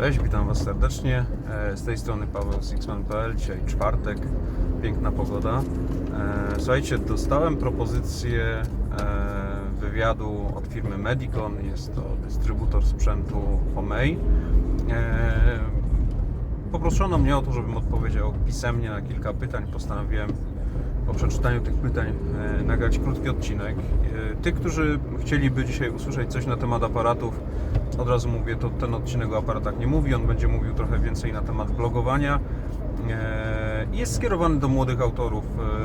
Cześć, witam Was serdecznie. E, Z tej strony Paweł Sixman.pl. Dzisiaj czwartek, piękna pogoda. E, Słuchajcie, dostałem propozycję e, wywiadu od firmy Medicon. Jest to dystrybutor sprzętu Homei. E, Poproszono mnie o to, żebym odpowiedział pisemnie na kilka pytań. Postanowiłem po przeczytaniu tych pytań nagrać krótki odcinek. Tych, którzy chcieliby dzisiaj usłyszeć coś na temat aparatów, od razu mówię, to ten odcinek o aparatach nie mówi, on będzie mówił trochę więcej na temat blogowania. E, Jest skierowany do młodych autorów,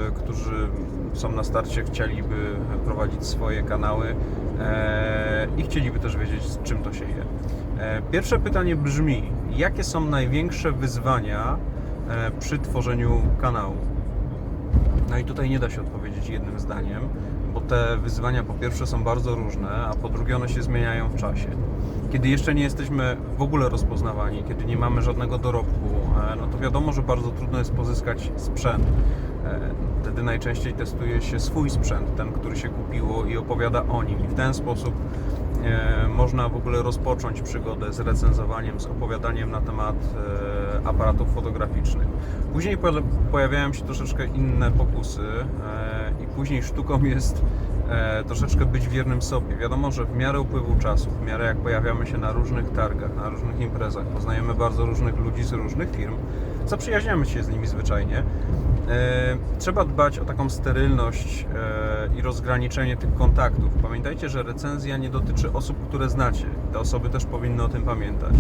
e, którzy są na starcie, chcieliby prowadzić swoje kanały e, i chcieliby też wiedzieć, z czym to się je. Pierwsze pytanie brzmi: jakie są największe wyzwania przy tworzeniu kanału? No i tutaj nie da się odpowiedzieć jednym zdaniem, bo te wyzwania po pierwsze są bardzo różne, a po drugie one się zmieniają w czasie. Kiedy jeszcze nie jesteśmy w ogóle rozpoznawani, kiedy nie mamy żadnego dorobku, e, no to wiadomo, że bardzo trudno jest pozyskać sprzęt. E, Wtedy najczęściej testuje się swój sprzęt, ten, który się kupiło i opowiada o nim. I w ten sposób e, można w ogóle rozpocząć przygodę z recenzowaniem, z opowiadaniem na temat aparatów fotograficznych. Później poja- pojawiają się troszeczkę inne pokusy i później sztuką jest e, troszeczkę być wiernym sobie. Wiadomo, że w miarę upływu czasu, w miarę jak pojawiamy się na różnych targach, na różnych imprezach, poznajemy bardzo różnych ludzi z różnych firm, zaprzyjaźniamy się z nimi zwyczajnie. E, Trzeba dbać o taką sterylność e, i rozgraniczenie tych kontaktów. Pamiętajcie, że recenzja nie dotyczy osób, które znacie. Te osoby też powinny o tym pamiętać.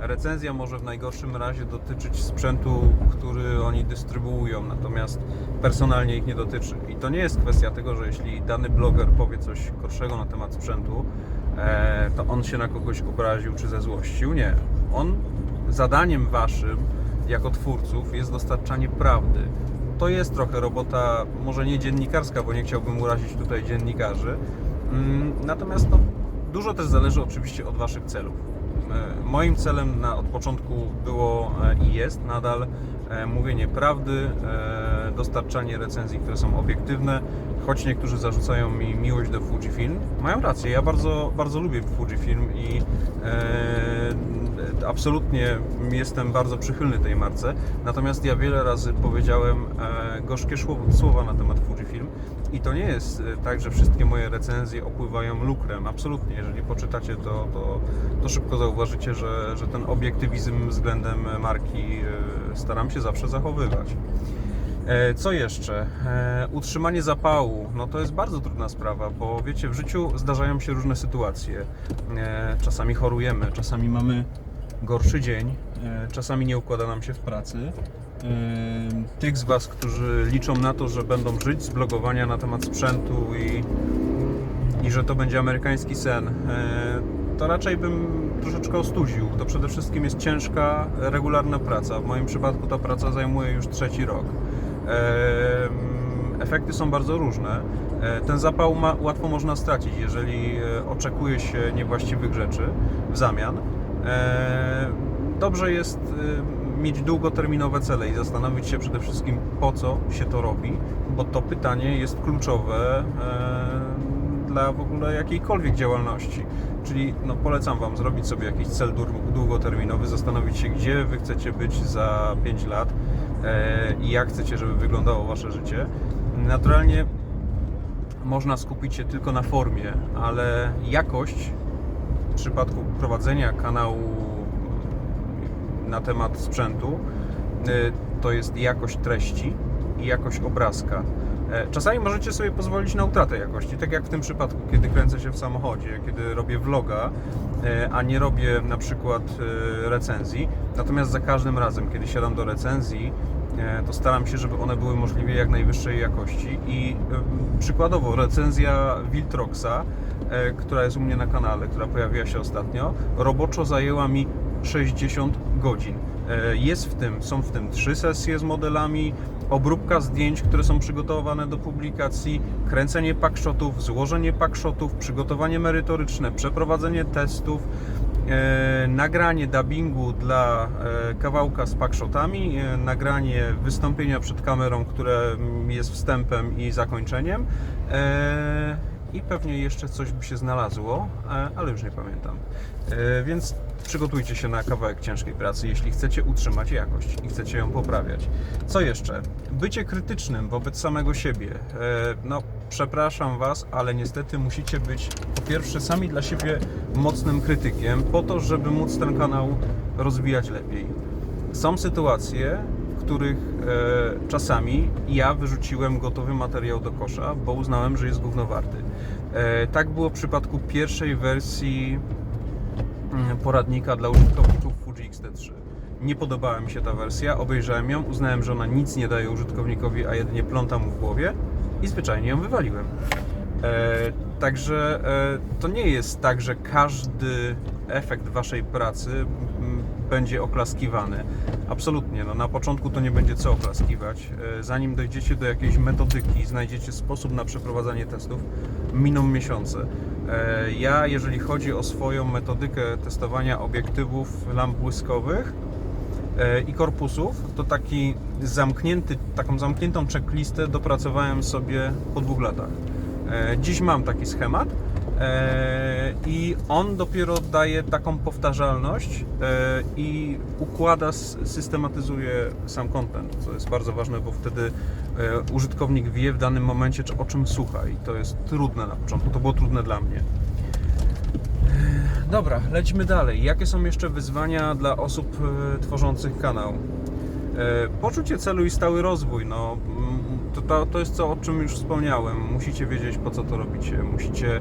Recenzja może w najgorszym razie dotyczyć sprzętu, który oni dystrybuują, natomiast personalnie ich nie dotyczy. I to nie jest kwestia tego, że jeśli dany bloger powie coś gorszego na temat sprzętu, e, to on się na kogoś obraził czy zezłościł. Nie. On zadaniem waszym jako twórców jest dostarczanie prawdy. To jest trochę robota, może nie dziennikarska, bo nie chciałbym urazić tutaj dziennikarzy. Mm, Natomiast no, dużo też zależy oczywiście od Waszych celów. E, Moim celem na, od początku było e, i jest nadal mówienie prawdy, e, dostarczanie recenzji, które są obiektywne, choć niektórzy zarzucają mi miłość do Fujifilm. Mają rację, ja bardzo, bardzo lubię Fujifilm i e, absolutnie jestem bardzo przychylny tej marce. Natomiast ja wiele razy powiedziałem e, gorzkie słowa na temat Fujifilm i to nie jest e, tak, że wszystkie moje recenzje opływają lukrem. Absolutnie, jeżeli poczytacie to, to, to szybko zauważycie, że, że ten obiektywizm względem marki e, staram się zawsze zachowywać. E, Co jeszcze? Utrzymanie zapału. No to jest bardzo trudna sprawa, bo wiecie, w życiu zdarzają się różne sytuacje. Czasami chorujemy, czasami mamy gorszy dzień, czasami nie układa nam się w pracy. E, Tych z Was, którzy liczą na to, że będą żyć z blogowania na temat sprzętu i, i że to będzie amerykański sen, e, to raczej bym troszeczkę ostudził. To przede wszystkim jest ciężka, regularna praca. W moim przypadku ta praca zajmuje już trzeci rok. Em, Efekty są bardzo różne. E, Ten zapał ma, łatwo można stracić, jeżeli e, oczekuje się niewłaściwych rzeczy w zamian. E, Dobrze jest e, mieć długoterminowe cele i zastanowić się przede wszystkim po co się to robi, bo to pytanie jest kluczowe e, dla w ogóle jakiejkolwiek działalności. Czyli no, polecam Wam zrobić sobie jakiś cel długoterminowy, zastanowić się, gdzie Wy chcecie być za 5 lat e, i jak chcecie, żeby wyglądało Wasze życie. Naturalnie można skupić się tylko na formie, ale jakość w przypadku prowadzenia kanału na temat sprzętu y, to jest jakość treści i jakość obrazka. E, Czasami możecie sobie pozwolić na utratę jakości, tak jak w tym przypadku, kiedy kręcę się w samochodzie, kiedy robię vloga, e, a nie robię na przykład e, recenzji. Natomiast za każdym razem, kiedy siadam do recenzji, to staram się, żeby one były możliwie jak najwyższej jakości. I przykładowo recenzja Viltroxa, e, która jest u mnie na kanale, która pojawiła się ostatnio, roboczo zajęła mi 60 godzin. E, Jest w tym, są w tym trzy sesje z modelami, obróbka zdjęć, które są przygotowane do publikacji, kręcenie packshotów, złożenie packshotów, przygotowanie merytoryczne, przeprowadzenie testów, e, nagranie dubbingu dla e, kawałka z packshotami, e, nagranie wystąpienia przed kamerą, które jest wstępem i zakończeniem. E, i pewnie jeszcze coś by się znalazło, e, ale już nie pamiętam. E, Więc przygotujcie się na kawałek ciężkiej pracy, jeśli chcecie utrzymać jakość i chcecie ją poprawiać. Co jeszcze? Bycie krytycznym wobec samego siebie. E, No, przepraszam Was, ale niestety musicie być po pierwsze sami dla siebie mocnym krytykiem, po to, żeby móc ten kanał rozwijać lepiej. Są sytuacje, których e, czasami ja wyrzuciłem gotowy materiał do kosza, bo uznałem, że jest gówno warty. E, tak było w przypadku pierwszej wersji mm, poradnika dla użytkowników Fuji X-T3. Nie podobała mi się ta wersja, obejrzałem ją, uznałem, że ona nic nie daje użytkownikowi, a jedynie pląta mu w głowie i zwyczajnie ją wywaliłem. E, także e, to nie jest tak, że każdy efekt waszej pracy będzie oklaskiwany. Absolutnie, no na początku to nie będzie co oklaskiwać. E, zanim dojdziecie do jakiejś metodyki, znajdziecie sposób na przeprowadzanie testów, miną miesiące. E, ja, jeżeli chodzi o swoją metodykę testowania obiektywów lamp błyskowych, e, i korpusów, to taki zamknięty, taką zamkniętą checklistę dopracowałem sobie po dwóch latach. Dziś mam taki schemat i on dopiero daje taką powtarzalność e, i układa, systematyzuje sam content, co jest bardzo ważne, bo wtedy e, użytkownik wie w danym momencie, o czym słucha i to jest trudne na początku, to było trudne dla mnie. Dobra, lecimy dalej. Jakie są jeszcze wyzwania dla osób e, tworzących kanał? E, Poczucie celu i stały rozwój. No, to, to, to jest to, o czym już wspomniałem. Musicie wiedzieć, po co to robicie. Musicie e,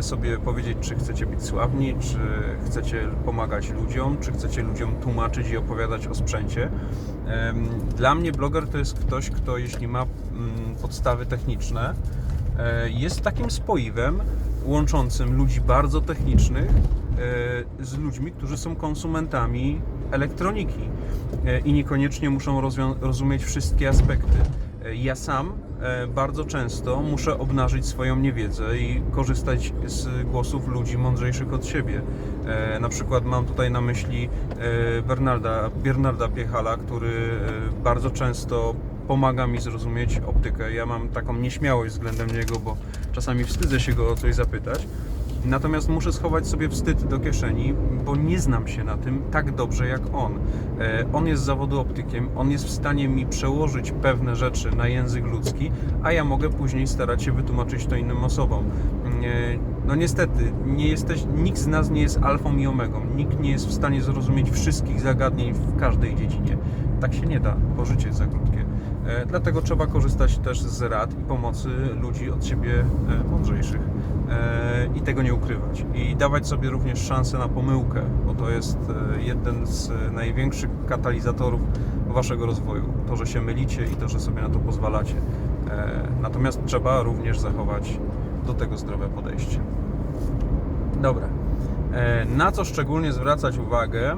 sobie powiedzieć, czy chcecie być sławni, czy chcecie pomagać ludziom, czy chcecie ludziom tłumaczyć i opowiadać o sprzęcie. Dla mnie bloger to jest ktoś, kto jeśli ma mm, podstawy techniczne, e, jest takim spoiwem łączącym ludzi bardzo technicznych e, z ludźmi, którzy są konsumentami elektroniki e, i niekoniecznie muszą rozumieć wszystkie aspekty. E, Ja sam e, bardzo często muszę obnażyć swoją niewiedzę i korzystać z głosów ludzi mądrzejszych od siebie. E, Na przykład mam tutaj na myśli e, Bernarda, Bernarda Piechala, który e, bardzo często pomaga mi zrozumieć optykę. Ja mam taką nieśmiałość względem niego, bo czasami wstydzę się go o coś zapytać. Natomiast muszę schować sobie wstyd do kieszeni, bo nie znam się na tym tak dobrze jak on. E, On jest z zawodu optykiem, on jest w stanie mi przełożyć pewne rzeczy na język ludzki, a ja mogę później starać się wytłumaczyć to innym osobom. E, No niestety, nie jesteś, nikt z nas nie jest alfą i omegą. Nikt nie jest w stanie zrozumieć wszystkich zagadnień w każdej dziedzinie. Tak się nie da, bo życie jest za krótkie. E, Dlatego trzeba korzystać też z rad i pomocy ludzi od siebie mądrzejszych i tego nie ukrywać. I dawać sobie również szansę na pomyłkę, bo to jest e, jeden z e, największych katalizatorów waszego rozwoju. To, że się mylicie i to, że sobie na to pozwalacie. E, Natomiast trzeba również zachować do tego zdrowe podejście. Dobra. E, Na co szczególnie zwracać uwagę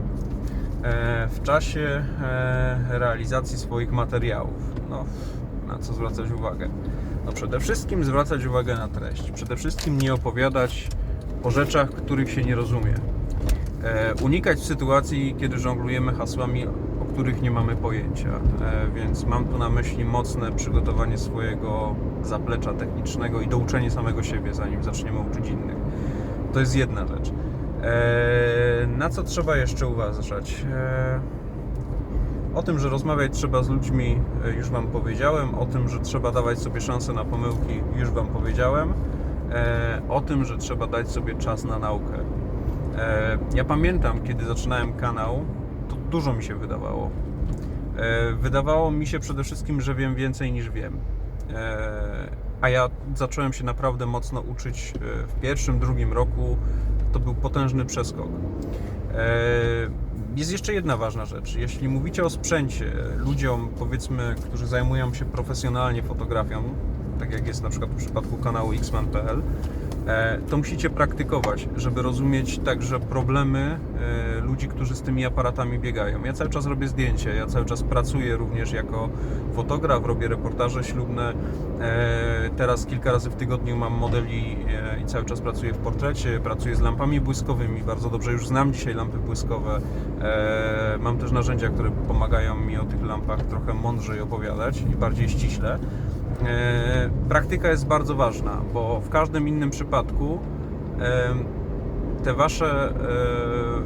e, w czasie e, realizacji swoich materiałów? No, na co zwracać uwagę? No przede wszystkim zwracać uwagę na treść. Przede wszystkim nie opowiadać o rzeczach, których się nie rozumie. E, unikać sytuacji, kiedy żonglujemy hasłami, o których nie mamy pojęcia. E, więc mam tu na myśli mocne przygotowanie swojego zaplecza technicznego i douczenie samego siebie, zanim zaczniemy uczyć innych. To jest jedna rzecz. E, na co trzeba jeszcze uważać? E, o tym, że rozmawiać trzeba z ludźmi, e, już Wam powiedziałem. O tym, że trzeba dawać sobie szansę na pomyłki, już Wam powiedziałem. E, o tym, że trzeba dać sobie czas na naukę. E, ja pamiętam, kiedy zaczynałem kanał, to dużo mi się wydawało. Wydawało mi się przede wszystkim, że wiem więcej niż wiem. A ja zacząłem się naprawdę mocno uczyć w pierwszym, drugim roku. To był potężny przeskok. Jest jeszcze jedna ważna rzecz. Jeśli mówicie o sprzęcie ludziom, powiedzmy, którzy zajmują się profesjonalnie fotografią, tak jak jest na przykład w przypadku kanału xman.pl, To musicie praktykować, żeby rozumieć także problemy e, ludzi, którzy z tymi aparatami biegają. Ja cały czas robię zdjęcia, ja cały czas pracuję również jako fotograf, robię reportaże ślubne. E, Teraz kilka razy w tygodniu mam modeli e, i cały czas pracuję w portrecie, pracuję z lampami błyskowymi. Bardzo dobrze już znam dzisiaj lampy błyskowe. E, Mam też narzędzia, które pomagają mi o tych lampach trochę mądrzej opowiadać i bardziej ściśle. E, Praktyka jest bardzo ważna, bo w każdym innym przypadku te wasze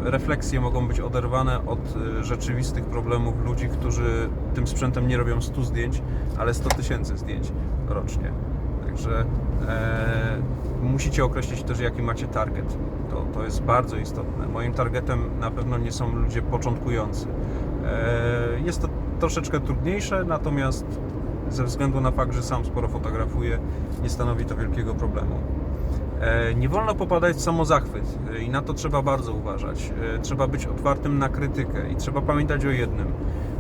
e, refleksje mogą być oderwane od e, rzeczywistych problemów ludzi, którzy tym sprzętem nie robią 100 zdjęć, ale 100 tysięcy zdjęć rocznie. Także musicie określić też, jaki macie target. To, to jest bardzo istotne. Moim targetem na pewno nie są ludzie początkujący. Jest to troszeczkę trudniejsze, natomiast ze względu na fakt, że sam sporo fotografuję, nie stanowi to wielkiego problemu. E, Nie wolno popadać w samozachwyt e, i na to trzeba bardzo uważać. E, Trzeba być otwartym na krytykę i trzeba pamiętać o jednym.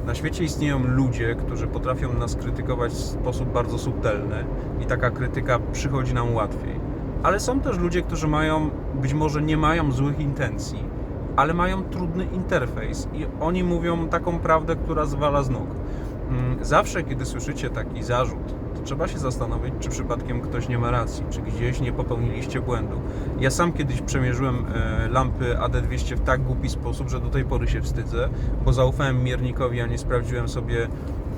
Na świecie istnieją ludzie, którzy potrafią nas krytykować w sposób bardzo subtelny i taka krytyka przychodzi nam łatwiej. Ale są też ludzie, którzy mają, być może nie mają złych intencji, ale mają trudny interfejs i oni mówią taką prawdę, która zwala z nóg. Mm, Zawsze, kiedy słyszycie taki zarzut, to trzeba się zastanowić, czy przypadkiem ktoś nie ma racji, czy gdzieś nie popełniliście błędu. Ja sam kiedyś przemierzyłem e, lampy AD200 w tak głupi sposób, że do tej pory się wstydzę, bo zaufałem miernikowi, a nie sprawdziłem sobie,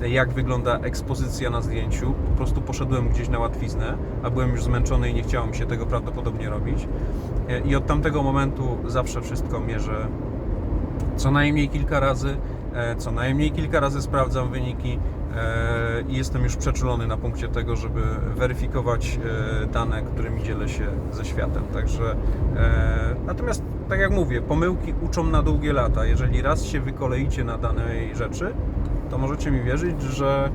e, jak wygląda ekspozycja na zdjęciu. Po prostu poszedłem gdzieś na łatwiznę, a byłem już zmęczony i nie chciało mi się tego prawdopodobnie robić. E, I od tamtego momentu zawsze wszystko mierzę co najmniej kilka razy, co najmniej kilka razy sprawdzam wyniki e, i jestem już przeczulony na punkcie tego, żeby weryfikować e, dane, którymi dzielę się ze światem. Także e, natomiast tak jak mówię, pomyłki uczą na długie lata. Jeżeli raz się wykoleicie na danej rzeczy, to możecie mi wierzyć, że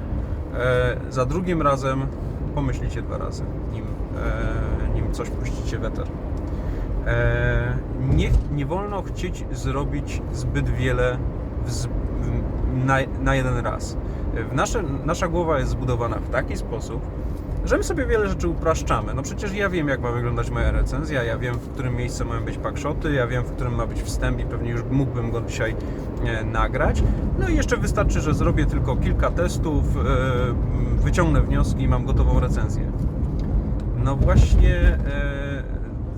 e, za drugim razem pomyślicie dwa razy, nim, e, nim coś puścicie w eter. E, nie, nie wolno chcieć zrobić zbyt wiele w, z- w- na, na jeden raz. Nasze, nasza głowa jest zbudowana w taki sposób, że my sobie wiele rzeczy upraszczamy. No przecież ja wiem, jak ma wyglądać moja recenzja, ja wiem, w którym miejscu mają być packshoty, ja wiem, w którym ma być wstęp i pewnie już mógłbym go dzisiaj e, nagrać. No i jeszcze wystarczy, że zrobię tylko kilka testów, e, wyciągnę wnioski i mam gotową recenzję. No właśnie e,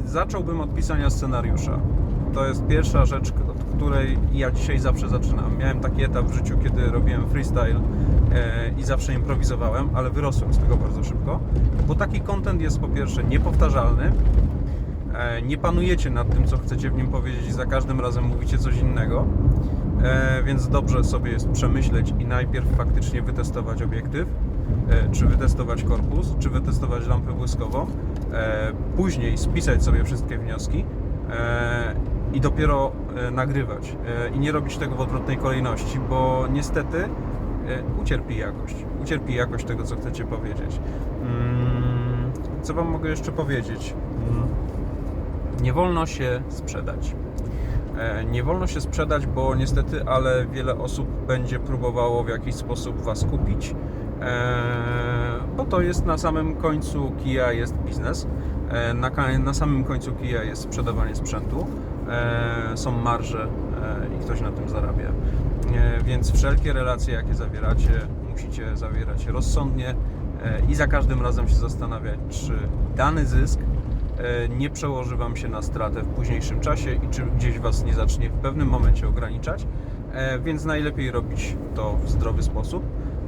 zacząłbym od pisania scenariusza. To jest pierwsza rzecz, której ja dzisiaj zawsze zaczynam. Miałem taki etap w życiu, kiedy robiłem freestyle e, i zawsze improwizowałem, ale wyrosłem z tego bardzo szybko, bo taki content jest po pierwsze niepowtarzalny, e, nie panujecie nad tym, co chcecie w nim powiedzieć i za każdym razem mówicie coś innego, e, więc dobrze sobie jest przemyśleć i najpierw faktycznie wytestować obiektyw, czy wytestować korpus, czy wytestować lampę błyskową, później spisać sobie wszystkie wnioski i dopiero e, nagrywać e, i nie robić tego w odwrotnej kolejności, bo niestety e, ucierpi jakość, ucierpi jakość tego, co chcecie powiedzieć. Mm, Co Wam mogę jeszcze powiedzieć? Mm, Nie wolno się sprzedać. Nie wolno się sprzedać, bo niestety, ale wiele osób będzie próbowało w jakiś sposób Was kupić, bo to jest na samym końcu kija jest biznes. Na, na samym końcu kija jest sprzedawanie sprzętu, są marże e, i ktoś na tym zarabia. E, Więc wszelkie relacje, jakie zawieracie, musicie zawierać rozsądnie e, i za każdym razem się zastanawiać, czy dany zysk e, nie przełoży Wam się na stratę w późniejszym czasie i czy gdzieś Was nie zacznie w pewnym momencie ograniczać. E, Więc najlepiej robić to w zdrowy sposób,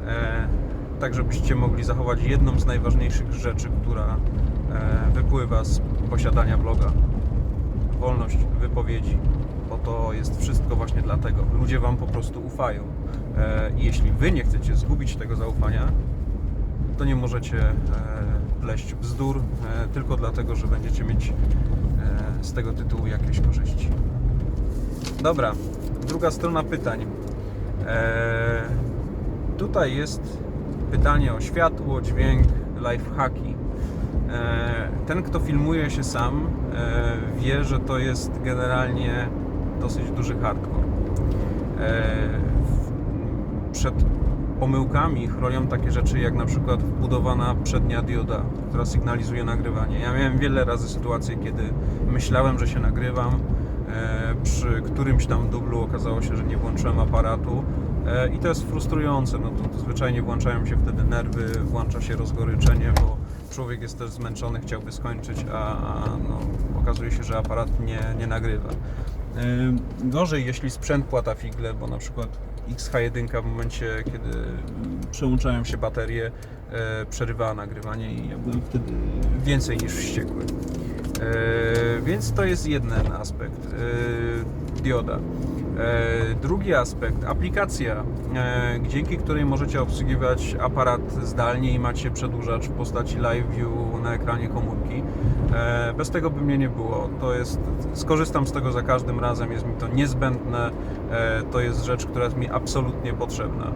e, tak żebyście mogli zachować jedną z najważniejszych rzeczy, która e, wypływa z posiadania bloga. Wolność wypowiedzi, bo to jest wszystko właśnie dlatego. Ludzie Wam po prostu ufają. E, I jeśli Wy nie chcecie zgubić tego zaufania, to nie możecie e, pleść bzdur e, tylko dlatego, że będziecie mieć e, z tego tytułu jakieś korzyści. Dobra, druga strona pytań. E, tutaj jest pytanie o światło, dźwięk, lifehacki. E, ten, kto filmuje się sam, e, wie, że to jest generalnie dosyć duży hardcore. E, przed pomyłkami chronią takie rzeczy jak na przykład wbudowana przednia dioda, która sygnalizuje nagrywanie. Ja miałem wiele razy sytuacje, kiedy myślałem, że się nagrywam, przy którymś tam dublu okazało się, że nie włączyłem aparatu i to jest frustrujące, no to zwyczajnie włączają się wtedy nerwy, włącza się rozgoryczenie, bo człowiek jest też zmęczony, chciałby skończyć, a, a no, okazuje się, że aparat nie, nie nagrywa. Gorzej, jeśli sprzęt płata figle, bo na przykład XH1 w momencie, kiedy przełączają się baterie, e, przerywała nagrywanie i ja byłem wtedy więcej niż wściekły. E, Więc to jest jeden aspekt. e, Dioda. E, Drugi aspekt, aplikacja, e, dzięki której możecie obsługiwać aparat zdalnie i macie przedłużacz w postaci live view na ekranie komórki. E, Bez tego by mnie nie było. To jest, skorzystam z tego za każdym razem, jest mi to niezbędne. To jest rzecz, która jest mi absolutnie potrzebna.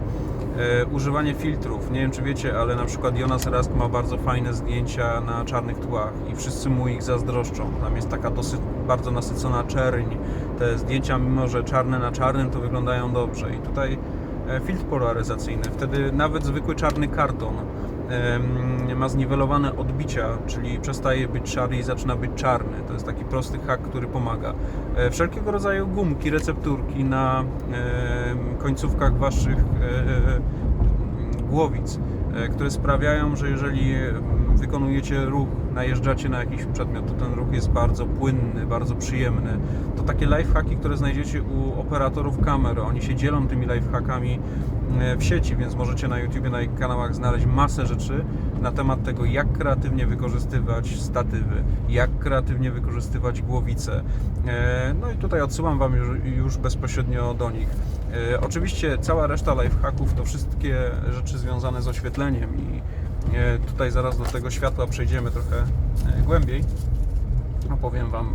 Używanie filtrów. Nie wiem, czy wiecie, ale na przykład Jonas Rask ma bardzo fajne zdjęcia na czarnych tłach i wszyscy mu ich zazdroszczą. Tam jest taka dosyć bardzo nasycona czerń. Te zdjęcia, mimo że czarne na czarnym, to wyglądają dobrze. I tutaj e, filtr polaryzacyjny. Wtedy nawet zwykły czarny karton ma zniwelowane odbicia, czyli przestaje być szary i zaczyna być czarny. To jest taki prosty hak, który pomaga. E, Wszelkiego rodzaju gumki, recepturki na końcówkach waszych e, głowic, które sprawiają, że jeżeli wykonujecie ruch, najeżdżacie na jakiś przedmiot, to ten ruch jest bardzo płynny, bardzo przyjemny. To takie lifehacki, które znajdziecie u operatorów kamer. Oni się dzielą tymi lifehackami e, w sieci, więc możecie na YouTube, na ich kanałach znaleźć masę rzeczy na temat tego, jak kreatywnie wykorzystywać statywy, jak kreatywnie wykorzystywać głowice. E, No i tutaj odsyłam Wam już, bezpośrednio do nich. E, Oczywiście cała reszta lifehacków to wszystkie rzeczy związane z oświetleniem i tutaj zaraz do tego światła przejdziemy trochę e, głębiej. Opowiem Wam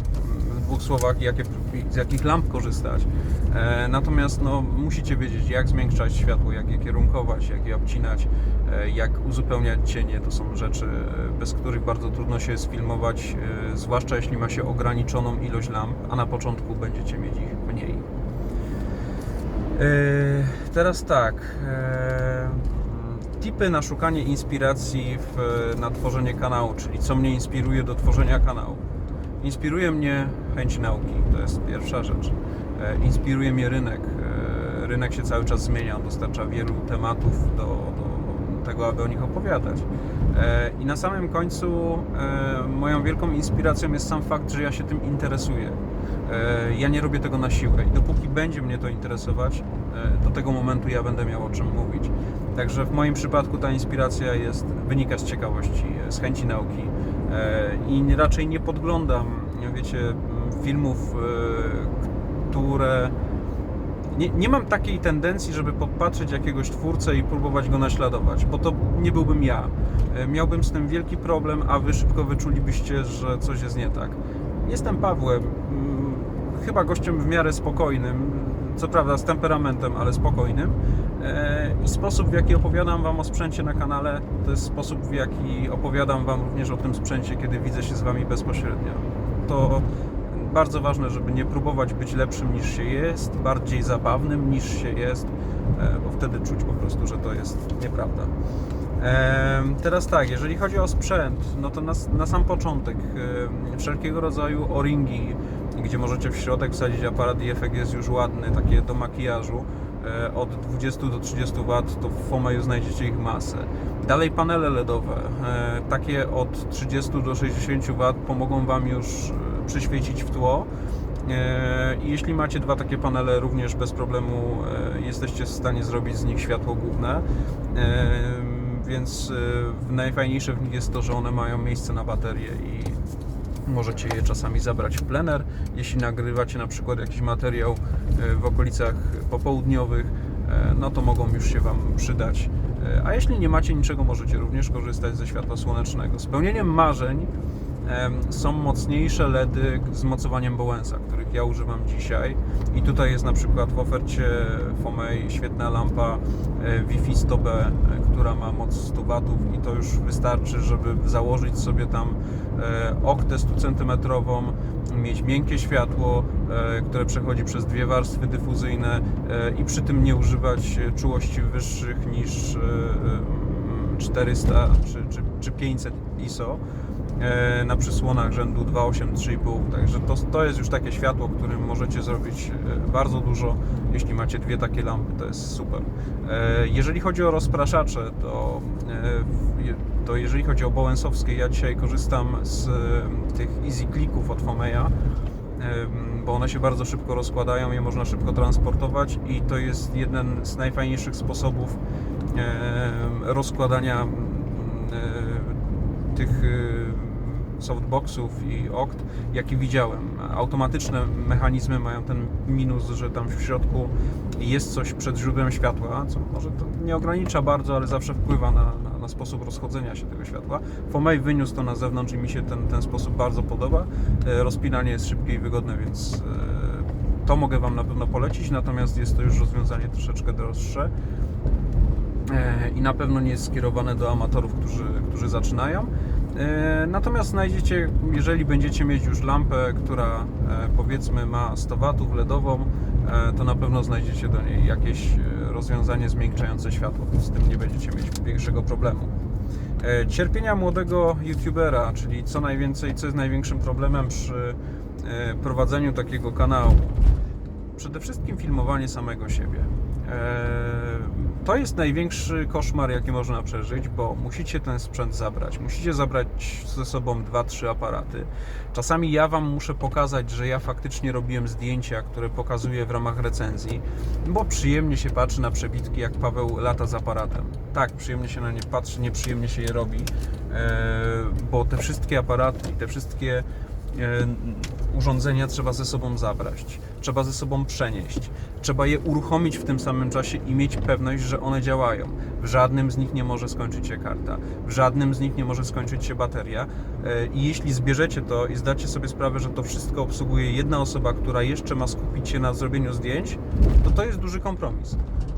w dwóch słowach, jakie, z jakich lamp korzystać. E, Natomiast no, musicie wiedzieć, jak zmiękczać światło, jak je kierunkować, jak je obcinać, e, jak uzupełniać cienie. To są rzeczy, e, bez których bardzo trudno się sfilmować, e, zwłaszcza jeśli ma się ograniczoną ilość lamp, a na początku będziecie mieć ich mniej. E, Teraz tak. Tipy na szukanie inspiracji w, na tworzenie kanału, czyli co mnie inspiruje do tworzenia kanału. Inspiruje mnie chęć nauki, to jest pierwsza rzecz. E, Inspiruje mnie rynek. E, Rynek się cały czas zmienia, dostarcza wielu tematów do, do tego, aby o nich opowiadać. E, I na samym końcu moją wielką inspiracją jest sam fakt, że ja się tym interesuję. Ja nie robię tego na siłę i dopóki będzie mnie to interesować, do tego momentu ja będę miał o czym mówić. Także w moim przypadku ta inspiracja jest, wynika z ciekawości, e, z chęci nauki e, i raczej nie podglądam, wiecie, filmów, e, które nie, nie mam takiej tendencji, żeby podpatrzeć jakiegoś twórcę i próbować go naśladować, bo to nie byłbym ja. E, Miałbym z tym wielki problem, a wy szybko wyczulibyście, że coś jest nie tak. Jestem Pawłem, mm, chyba gościem w miarę spokojnym, co prawda z temperamentem, ale spokojnym. E, I sposób, w jaki opowiadam Wam o sprzęcie na kanale, to jest sposób, w jaki opowiadam Wam również o tym sprzęcie, kiedy widzę się z Wami bezpośrednio. To bardzo ważne, żeby nie próbować być lepszym niż się jest, bardziej zabawnym niż się jest, e, bo wtedy czuć po prostu, że to jest nieprawda. Em, Teraz tak, jeżeli chodzi o sprzęt, no to na, na sam początek wszelkiego rodzaju o-ringi, gdzie możecie w środek wsadzić aparat i efekt jest już ładny, takie do makijażu, e, od 20 do 30 W, to w Fomeju znajdziecie ich masę. Dalej panele LEDowe, e, takie od 30 do 60 W pomogą Wam już e, przyświecić w tło. Jeśli macie dwa takie panele, również bez problemu jesteście w stanie zrobić z nich światło główne. Więc najfajniejsze w nich jest to, że one mają miejsce na baterię i możecie je czasami zabrać w plener. Jeśli nagrywacie na przykład jakiś materiał e, w okolicach popołudniowych, e, no to mogą już się Wam przydać. E, A jeśli nie macie niczego, możecie również korzystać ze światła słonecznego. Spełnieniem marzeń są mocniejsze LEDy z mocowaniem Bowensa, których ja używam dzisiaj. I tutaj jest na przykład w ofercie Fomei świetna lampa e, Wi-Fi 100B, e, która ma moc 100 watów i to już wystarczy, żeby założyć sobie tam oktę 100 centymetrową, mieć miękkie światło, e, które przechodzi przez dwie warstwy dyfuzyjne i przy tym nie używać czułości wyższych niż e, e, 400 czy, czy, czy 500 ISO na przysłonach rzędu 2.8, 3.5 także to, to jest już takie światło, którym możecie zrobić e, bardzo dużo jeśli macie dwie takie lampy, to jest super. E, jeżeli chodzi o rozpraszacze to, e, to jeżeli chodzi o Bowensowskie ja dzisiaj korzystam z e, tych Easy Clicków od Fomeya bo one się bardzo szybko rozkładają, je można szybko transportować i to jest jeden z najfajniejszych sposobów rozkładania e, tych e, softboxów i okt, jaki widziałem. Automatyczne mechanizmy mają ten minus, że tam w środku jest coś przed źródłem światła, co może nie ogranicza bardzo, ale zawsze wpływa na, na, na sposób rozchodzenia się tego światła. Fomei wyniósł to na zewnątrz i mi się ten, ten sposób bardzo podoba. E, Rozpinanie jest szybkie i wygodne, więc e, to mogę Wam na pewno polecić, natomiast jest to już rozwiązanie troszeczkę droższe e, i na pewno nie jest skierowane do amatorów, którzy, którzy zaczynają. E, Natomiast znajdziecie, jeżeli będziecie mieć już lampę, która e, powiedzmy ma 100 watów LEDową, e, to na pewno znajdziecie do niej jakieś rozwiązanie zmiękczające światło. Z tym nie będziecie mieć większego problemu. Cierpienia młodego youtubera, czyli co najwięcej, co jest największym problemem przy prowadzeniu takiego kanału. Przede wszystkim filmowanie samego siebie. E, To jest największy koszmar, jaki można przeżyć, bo musicie ten sprzęt zabrać. Musicie zabrać ze sobą dwa, trzy aparaty. Czasami ja Wam muszę pokazać, że ja faktycznie robiłem zdjęcia, które pokazuję w ramach recenzji, bo przyjemnie się patrzy na przebitki, jak Paweł lata z aparatem. Tak, przyjemnie się na nie patrzy, nieprzyjemnie się je robi, e, bo te wszystkie aparaty i te wszystkie e, urządzenia trzeba ze sobą zabrać, trzeba ze sobą przenieść, trzeba je uruchomić w tym samym czasie i mieć pewność, że one działają. W żadnym z nich nie może skończyć się karta, w żadnym z nich nie może skończyć się bateria. E, I jeśli zbierzecie to i zdacie sobie sprawę, że to wszystko obsługuje jedna osoba, która jeszcze ma skupić się na zrobieniu zdjęć, to to jest duży kompromis.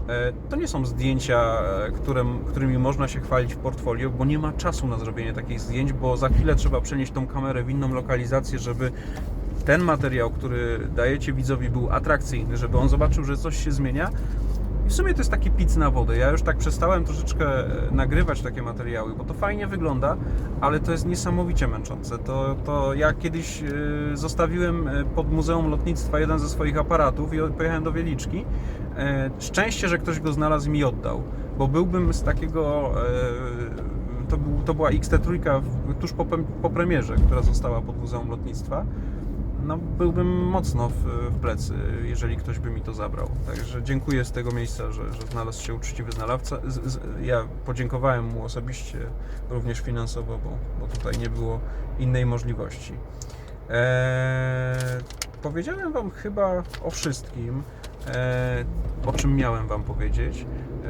E, To nie są zdjęcia, e, którym, którymi można się chwalić w portfolio, bo nie ma czasu na zrobienie takich zdjęć, bo za chwilę trzeba przenieść tą kamerę w inną lokalizację, żeby ten materiał, który dajecie widzowi był atrakcyjny, żeby on zobaczył, że coś się zmienia. I w sumie to jest taki pic na wodę. Ja już tak przestałem troszeczkę e, nagrywać takie materiały, bo to fajnie wygląda, ale to jest niesamowicie męczące. To, to ja kiedyś e, zostawiłem e, pod Muzeum Lotnictwa jeden ze swoich aparatów i pojechałem do Wieliczki. Szczęście, że ktoś go znalazł i mi oddał, bo byłbym z takiego... To, był, to była XT3 w- tuż po, po premierze, która została pod Muzeum Lotnictwa no, byłbym mocno w, w plecy, jeżeli ktoś by mi to zabrał. Także dziękuję z tego miejsca, że, że znalazł się uczciwy znalazca. Z, z, ja podziękowałem mu osobiście, również finansowo, bo, bo tutaj nie było innej możliwości. Eee, powiedziałem Wam chyba o wszystkim, eee, o czym miałem Wam powiedzieć. Eee,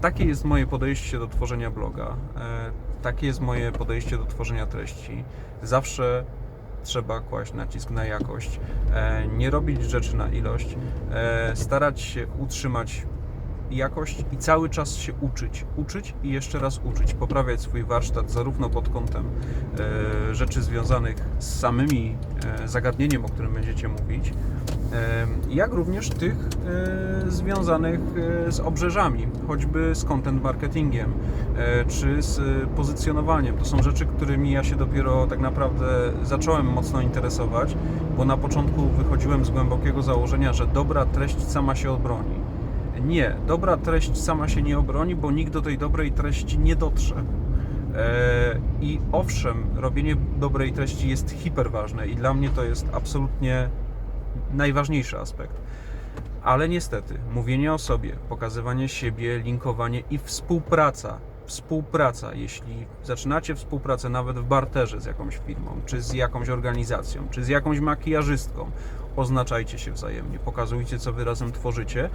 takie jest moje podejście do tworzenia bloga. E, Takie jest moje podejście do tworzenia treści. Zawsze trzeba kłaść nacisk na jakość, e, nie robić rzeczy na ilość, e, starać się utrzymać jakość i cały czas się uczyć, uczyć i jeszcze raz uczyć, poprawiać swój warsztat zarówno pod kątem e, rzeczy związanych z samymi e, zagadnieniem, o którym będziecie mówić, e, jak również tych e, związanych e, z obrzeżami, choćby z content marketingiem, czy z pozycjonowaniem. To są rzeczy, którymi ja się dopiero tak naprawdę zacząłem mocno interesować, bo na początku wychodziłem z głębokiego założenia, że dobra treść sama się obroni. Nie, dobra treść sama się nie obroni, bo nikt do tej dobrej treści nie dotrze. E, I owszem, robienie dobrej treści jest hiperważne i dla mnie to jest absolutnie najważniejszy aspekt. Ale niestety, mówienie o sobie, pokazywanie siebie, linkowanie i współpraca, współpraca, jeśli zaczynacie współpracę nawet w barterze z jakąś firmą, czy z jakąś organizacją, czy z jakąś makijażystką, oznaczajcie się wzajemnie, pokazujcie, co wy razem tworzycie,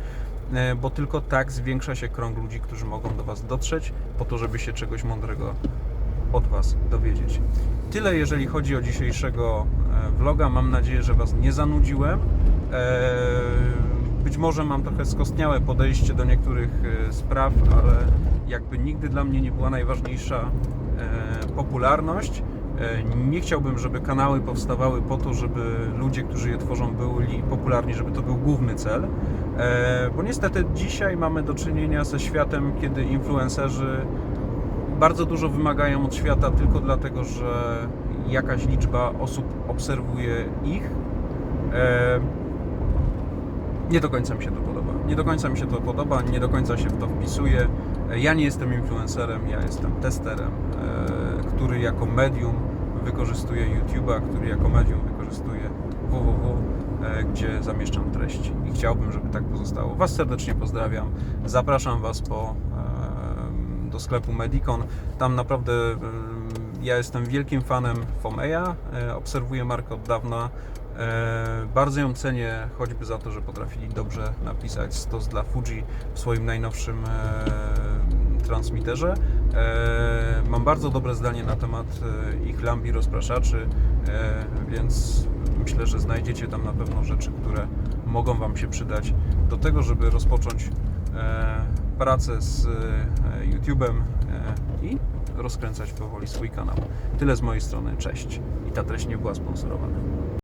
bo tylko tak zwiększa się krąg ludzi, którzy mogą do was dotrzeć, po to, żeby się czegoś mądrego od Was dowiedzieć. Tyle jeżeli chodzi o dzisiejszego e, vloga. Mam nadzieję, że Was nie zanudziłem. E, Być może mam trochę skostniałe podejście do niektórych e, spraw, ale jakby nigdy dla mnie nie była najważniejsza e, popularność. E, Nie chciałbym, żeby kanały powstawały po to, żeby ludzie, którzy je tworzą, byli popularni, żeby to był główny cel. E, Bo niestety dzisiaj mamy do czynienia ze światem, kiedy influencerzy bardzo dużo wymagają od świata tylko dlatego, że jakaś liczba osób obserwuje ich. E, nie do końca mi się to podoba. Nie do końca mi się to podoba, nie do końca się w to wpisuję. E, Ja nie jestem influencerem, ja jestem testerem, który jako medium wykorzystuje YouTube'a, który jako medium wykorzystuje www, e, gdzie zamieszczam treści. I chciałbym, żeby tak pozostało. Was serdecznie pozdrawiam. Zapraszam Was po, do sklepu Medicon. Tam naprawdę ja jestem wielkim fanem Fomeya. E, Obserwuję markę od dawna. E, Bardzo ją cenię, choćby za to, że potrafili dobrze napisać stos dla Fuji w swoim najnowszym transmitterze. E, Mam bardzo dobre zdanie na temat e, ich lambi rozpraszaczy, e, więc myślę, że znajdziecie tam na pewno rzeczy, które mogą Wam się przydać do tego, żeby rozpocząć pracę z YouTube'em i rozkręcać powoli swój kanał. Tyle z mojej strony, cześć. I ta treść nie była sponsorowana.